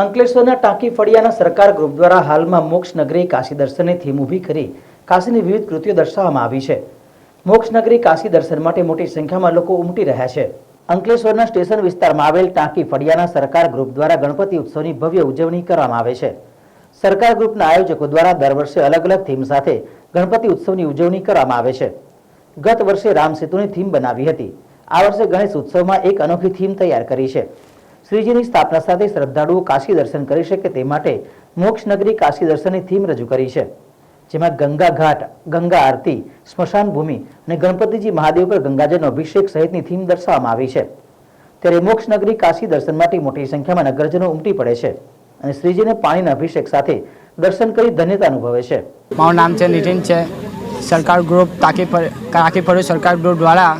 અંકલેશ્વરના ટાંકી ફળિયાના સરકાર ગ્રુપ દ્વારા હાલમાં મોક્ષ નગરી કાશી દર્શનની થીમ ઊભી કરી કાશીની વિવિધ કૃતિઓ દર્શાવવામાં આવી છે. મોક્ષ નગરી કાશી દર્શન માટે મોટી સંખ્યામાં લોકો ઉમટી રહ્યા છે. અંકલેશ્વરના સ્ટેશન વિસ્તારમાં આવેલ ટાંકી ફળિયાના સરકાર ગ્રુપ દ્વારા ગણપતિ ઉત્સવની ભવ્ય ઉજવણી કરવામાં આવે છે. સરકાર ગ્રુપના આયોજકો દ્વારા દર વર્ષે અલગ અલગ થીમ સાથે ગણપતિ ઉત્સવની ઉજવણી કરવામાં આવે છે. ગત વર્ષે રામ સેતુની થીમ બનાવી હતી. આ વર્ષે ગણેશ ઉત્સવમાં એક અનોખી થીમ તૈયાર કરી છે. શ્રીજીની સ્થાપના સાથે શ્રદ્ધાળુઓ કાશી દર્શન કરી શકે તે માટે મોક્ષ નગરી કાશી દર્શનની થીમ રજૂ કરી છે. જેમાં ગંગા ઘાટ, ગંગા આરતી, સ્મશાન ભૂમિ અને ગણપતિજી મહાદેવ પર ગંગાજળનો અભિષેક સહિતની થીમ દર્શાવવામાં આવી છે. ત્યારે મોક્ષ નગરી કાશી દર્શન માટે મોટી સંખ્યામાં નગરજનો ઉમટી પડે છે અને શ્રીજીને પાણીના અભિષેક સાથે દર્શન કરી ધન્યતા અનુભવે છે. મારું નામ છે નીતિન છે. સરકાર ગ્રુપ તાકી તાકી સરકાર ગ્રુપ દ્વારા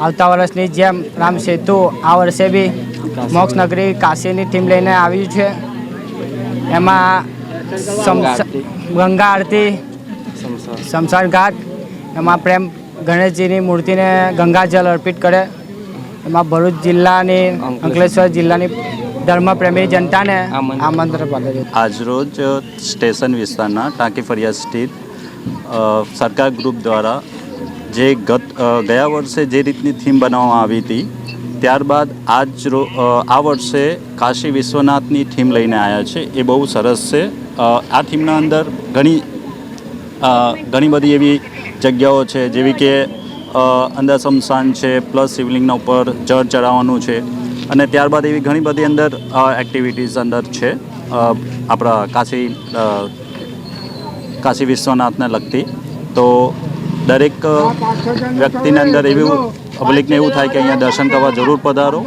આવતા વર્ષની જેમ રામ સેતુ આ વર્ષે બી મોક્ષ નગરી કાશીની થીમ લઈને આવ્યું છે. એમાં ગંગા આરતી શમશાન ઘાટ એમાં પ્રેમ ગણેશજીની મૂર્તિને ગંગાજળ અર્પિત કરે. એમાં ભરૂચ જિલ્લાની, અંકલેશ્વર જિલ્લાની ધર્મપ્રેમી જનતાને આમંત્રણ પાઠવે આજરોજ સ્ટેશન વિસ્તારના ટાંકી ફરિયાદ સ્થિત સરકાર ગ્રુપ દ્વારા જે ગત ગયા વર્ષે જે રીતની થીમ બનાવવામાં આવી હતી ત્યારબાદ આજ રો આ વર્ષે કાશી વિશ્વનાથની થીમ લઈને આવ્યા છે. એ બહુ સરસ છે. આ થીમના અંદર ઘણી ઘણી બધી એવી જગ્યાઓ છે, જેવી કે અંદર શમશાન છે, પ્લસ શિવલિંગના ઉપર જળ ચડાવવાનું છે. અને ત્યારબાદ એવી ઘણી બધી અંદર એક્ટિવિટીઝ અંદર છે આપણા કાશી કાશી વિશ્વનાથને લગતી. તો દરેક વ્યક્તિની અંદર એવું પબ્લિકને એવું થાય કે અહીંયા દર્શન કરવા જરૂર પધારો.